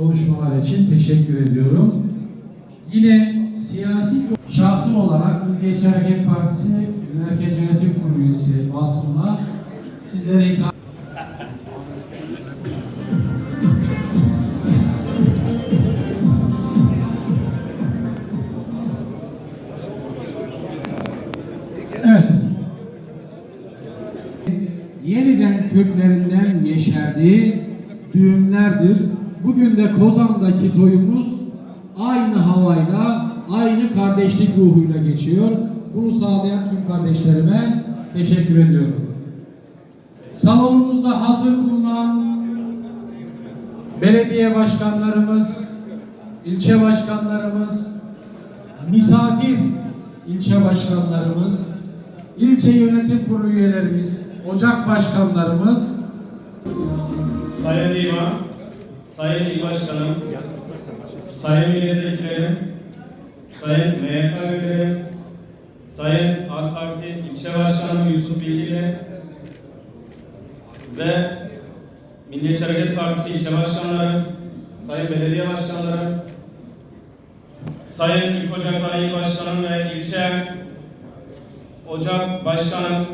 konuşmalar için teşekkür ediyorum. Yine siyasi şahsım olarak Milliyetçi Hareket Partisi Merkez Yönetim Kurulu üyesi vasfına sizlere hitap Evet. Yeniden köklerinden yeşerdiği düğümlerdir. Bugün de Kozan'daki toyumuz aynı havayla, aynı kardeşlik ruhuyla geçiyor. Bunu sağlayan tüm kardeşlerime teşekkür ediyorum. Salonumuzda hazır bulunan belediye başkanlarımız, ilçe başkanlarımız, misafir ilçe başkanlarımız, ilçe yönetim kurulu üyelerimiz, ocak başkanlarımız, Sayın İmam, Sayın İl Başkanım, Sayın Milletvekillerim, Sayın MYK üyelerim, Sayın AK Parti İlçe Başkanım Yusuf Bilgili ve Milliyetçi Hareket Partisi İlçe Başkanları, Sayın Belediye Başkanları, Sayın İlk Ocaklar İl Başkanım ve İlçe Ocak Başkanım,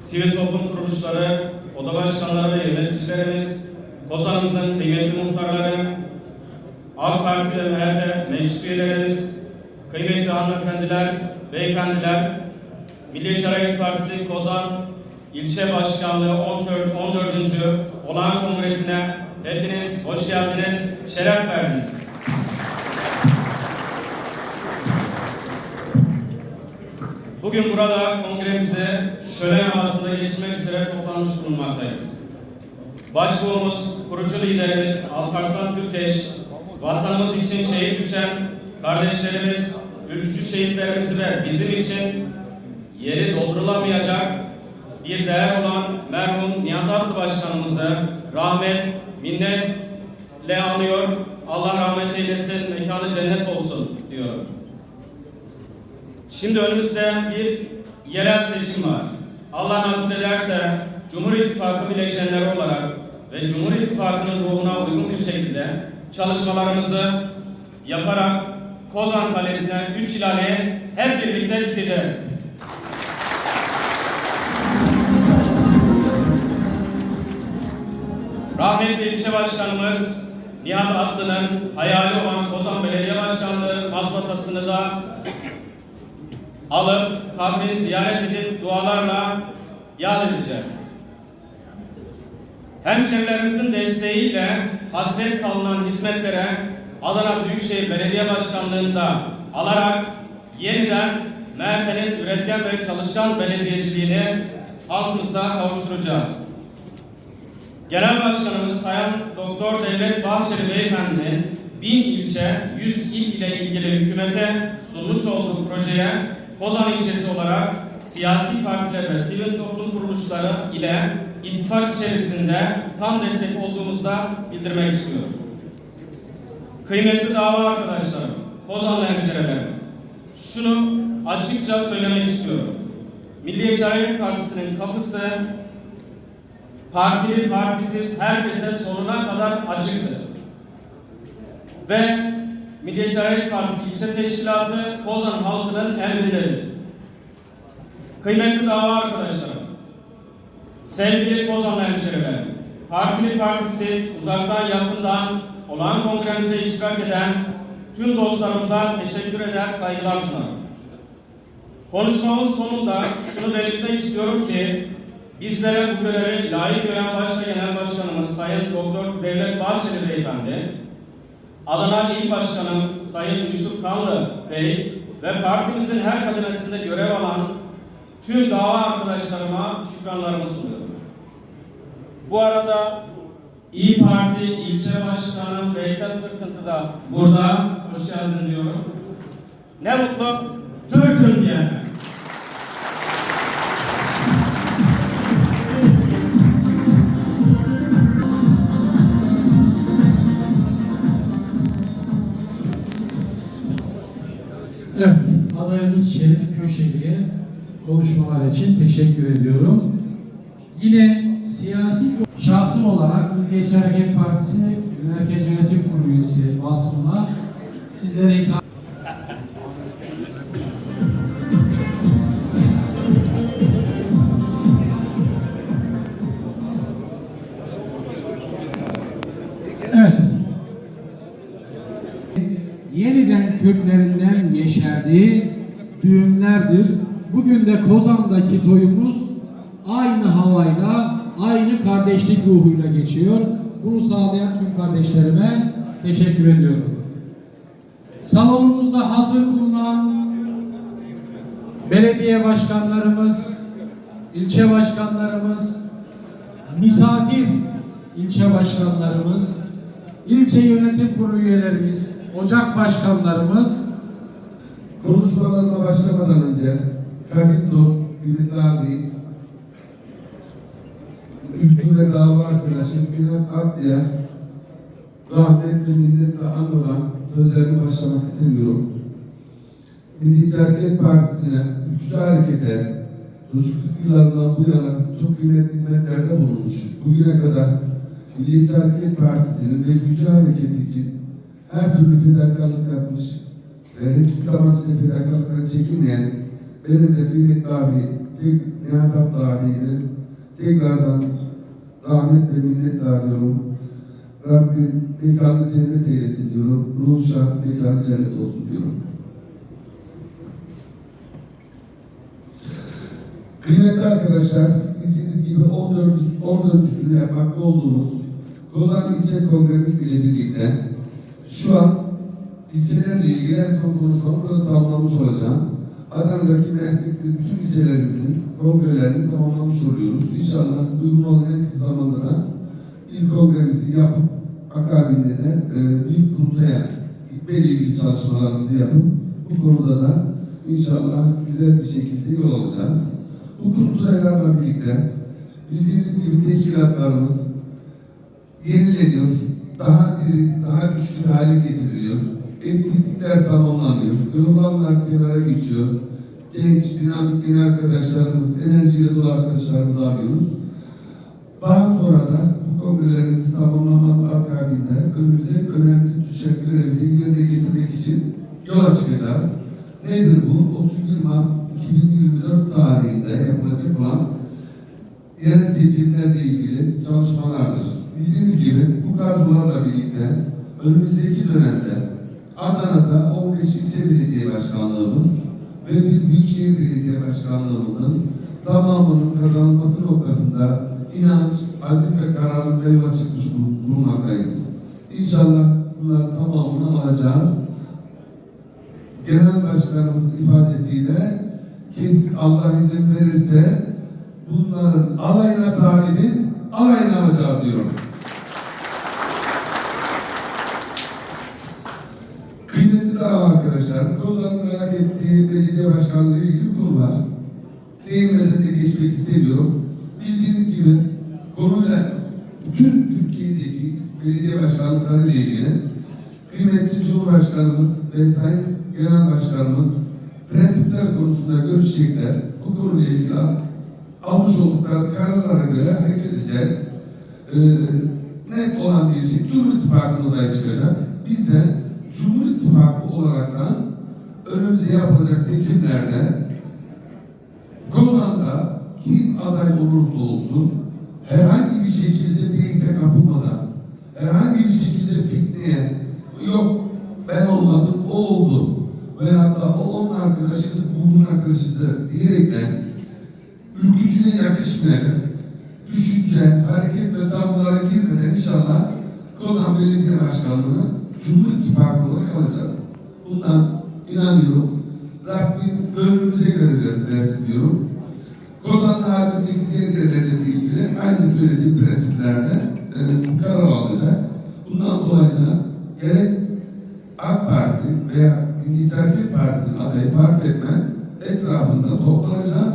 sivil toplum kuruluşları, oda başkanları ve yöneticilerimiz, Kozan'ımızın kıymetli muhtarları, AK Parti ve MHP meclis üyelerimiz, kıymetli hanımefendiler, beyefendiler, Milliyetçi Hareket Partisi Kozan İlçe Başkanlığı 14. 14. olağan kongresine hepiniz hoş geldiniz, şeref verdiniz. Bugün burada kongremize şölen havasında geçmek üzere toplanmış bulunmaktayız. Başbuğumuz, kurucu liderimiz Alparslan Türkeş, vatanımız için şehit düşen kardeşlerimiz, ülkücü şehitlerimizi ve bizim için yeri doldurulamayacak bir değer olan merhum Nihat Atlı Başkanımızı rahmet, minnetle anıyor. Allah rahmet eylesin, mekanı cennet olsun diyorum. Şimdi önümüzde bir yerel seçim var. Allah nasip ederse Cumhur İttifakı bileşenleri olarak ve Cumhur İttifakı'nın ruhuna uygun bir şekilde çalışmalarımızı yaparak Kozan Kalesi'ne 3 ilaleye hep birlikte gideceğiz. Rahmetli ilçe başkanımız Nihat Atlı'nın hayali olan Kozan Belediye Başkanlığı mazbatasını da alıp kabrini ziyaret edip dualarla yad edeceğiz. Hemşehrilerimizin desteğiyle hasret kalınan hizmetlere Adana Büyükşehir Belediye Başkanlığı'nda alarak yeniden MHP'nin üretken ve çalışkan belediyeciliğini halkımıza kavuşturacağız. Genel Başkanımız Sayın Doktor Devlet Bahçeli Beyefendi'nin bin ilçe, 100 il ile ilgili hükümete sunmuş olduğu projeye Kozan ilçesi olarak siyasi partiler ve sivil toplum kuruluşları ile ittifak içerisinde tam destek olduğumuzda bildirmek istiyorum. Kıymetli dava arkadaşlarım, Kozanlı hemşehrilerim, şunu açıkça söylemek istiyorum. Milliyetçi Hareket Partisi'nin kapısı partili partisiz herkese sonuna kadar açıktır. Ve Milliyetçi Hareket Partisi İlçe Teşkilatı Kozan halkının emrindedir. Kıymetli dava arkadaşlarım, sevgili Kozan hemşehriler, partili partisiz, uzaktan yakından olan kongremize iştirak eden tüm dostlarımıza teşekkür eder, saygılar sunarım. Konuşmamın sonunda şunu belirtmek istiyorum ki bizlere bu görevi layık gören başta Genel Başkanımız Sayın Doktor Devlet Bahçeli Beyefendi, Adana İl Başkanım Sayın Yusuf Kanlı Bey ve partimizin her kademesinde görev alan tüm dava arkadaşlarıma şükranlarımı sunuyorum. Bu arada İyi Parti ilçe başkanım Veysel Sıkıntı da burada. Hoş geldin diyorum. Ne mutlu Türk'üm diyene. Köşeli'ye konuşmalar için teşekkür ediyorum. Yine siyasi şahsım olarak Milliyetçi Hareket Partisi Merkez Yönetim Kurulu üyesi vasfımla sizlere hitap Evet. Yeniden köklerinden yeşerdiği düğümlerdir. Bugün de Kozan'daki toyumuz aynı havayla, aynı kardeşlik ruhuyla geçiyor. Bunu sağlayan tüm kardeşlerime teşekkür ediyorum. Salonumuzda hazır bulunan belediye başkanlarımız, ilçe başkanlarımız, misafir ilçe başkanlarımız, ilçe yönetim kurulu üyelerimiz, ocak başkanlarımız, Konuşmalarıma başlamadan önce Kadim Dost, Kıymetli abi, Ülkü ve dava arkadaşım Nihat Atya, rahmetli minnetle anmadan sözlerimi başlamak istemiyorum. Milliyetçi Hareket Partisi'ne, ülkücü harekete, çocukluk yıllarından bu yana çok kıymetli hizmetlerde bulunmuş. Bugüne kadar Milliyetçi Hareket Partisi'nin ve ülkücü hareketi için her türlü fedakarlık yapmış ve hiçbir zaman size fedakarlıktan çekinmeyen benim de kıymetli abi, tek Nihat Atlı abiyle tekrardan rahmet ve minnetle arıyorum. Rabbim mekanı cennet eylesin diyorum. Ruhu şah mekanı cennet olsun diyorum. Kıymetli arkadaşlar, bildiğiniz gibi 14. 14.sünü yapmakta olduğumuz Konak İlçe Kongremiz ile birlikte şu an ilçelerle ilgili son konuşmamı burada tamamlamış olacağım. Adana'daki merkezli bütün ilçelerimizin kongrelerini tamamlamış oluyoruz. İnşallah uygun olan en kısa zamanda da ilk kongremizi yapıp akabinde de e, büyük kurultaya gitmeyle ilgili çalışmalarımızı yapıp bu konuda da inşallah güzel bir şekilde yol alacağız. Bu kurultaylarla birlikte bildiğiniz gibi teşkilatlarımız yenileniyor, daha diri, daha güçlü hale getiriliyor. Eksiklikler tamamlanıyor, yorganlar kenara geçiyor. Genç, dinamik yeni arkadaşlarımız, enerjiyle dolu arkadaşlarımızı alıyoruz. Daha sonra da kongrelerimizi tamamlamanın akabinde önümüze önemli düşen görevleri yerine getirmek için yola çıkacağız. Nedir bu? 31 Mart 2024 tarihinde yapılacak olan yerel seçimlerle ilgili çalışmalardır. Bildiğiniz gibi bu kadrolarla birlikte önümüzdeki dönemde Adana'da 15 ilçe belediye başkanlığımız ve bir büyükşehir belediye başkanlığımızın tamamının kazanılması noktasında inanç, azim ve kararlılıkla yola çıkmış bul- bulunmaktayız. İnşallah bunların tamamını alacağız. Genel Başkanımız ifadesiyle kesin Allah izin verirse bunların alayına talibiz, alayına alacağız diyorum. Kıymetli dava konuların merak ettiği belediye başkanlığı ilgili bir konu var. Değinmeden de geçmek istemiyorum. Bildiğiniz gibi konuyla bütün Türkiye'deki belediye başkanlıkları ile ilgili kıymetli Cumhurbaşkanımız ve Sayın Genel Başkanımız prensipler konusunda görüşecekler. Bu konuyla ilgili almış oldukları kararlara göre hareket edeceğiz. Ee, net olan bir şey Cumhur İttifakı'nın çıkacak. Biz de Cumhur İttifakı olaraktan önümüzde yapılacak seçimlerde Golan'da kim aday olursa olsun herhangi bir şekilde bir ekse kapılmadan herhangi bir şekilde fitneye yok ben olmadım o oldu veya da o onun arkadaşıdır bu bunun arkadaşıdır diyerekten ülkücüne yakışmayacak düşünce, hareket ve tavırlara girmeden inşallah Kodan Belediye Başkanlığı'na Cumhur İttifakı olarak alacağız. Bundan inanıyorum. Rabbim gönlümüze göre ver- versin diyorum. Kodan haricindeki diğer yerlerle ilgili aynı söylediğim prensiplerde e, karar alınacak. Bundan dolayı da gerek AK Parti veya Milliyetçi Partisi'nin adayı fark etmez etrafında toplanacağız.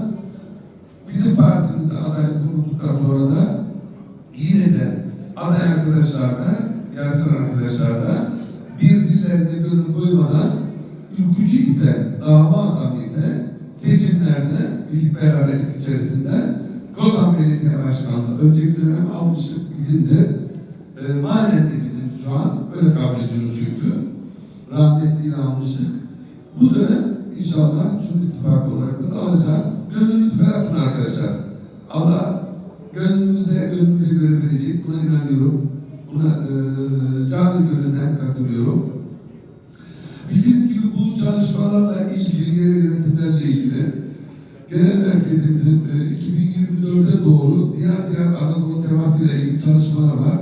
Bizim partimizde aday kurulduktan sonra da yine de aday arkadaşlar da, yarışan arkadaşlar da birbirlerine gönül koymadan ülkücü ise, dava adamı ise seçimlerde birlik beraberlik içerisinde Kodan Belediye Başkanlığı önceki dönem almıştık bizim de e, manen de bizim şu an öyle kabul ediyoruz çünkü rahmetliyi almıştık. Bu dönem inşallah Cumhur İttifakı olarak da alacağız. Gönlünüz ferah tutun arkadaşlar. Allah gönlünüzde gönlünüze göre verecek. Buna inanıyorum. Buna e, canı gönülden katılıyorum. Çalışmalarla ilgili, yerel yönetimlerle ilgili genel merkezimizin e, 2024'e doğru diğer diğer Anadolu temasıyla ilgili çalışmalar var.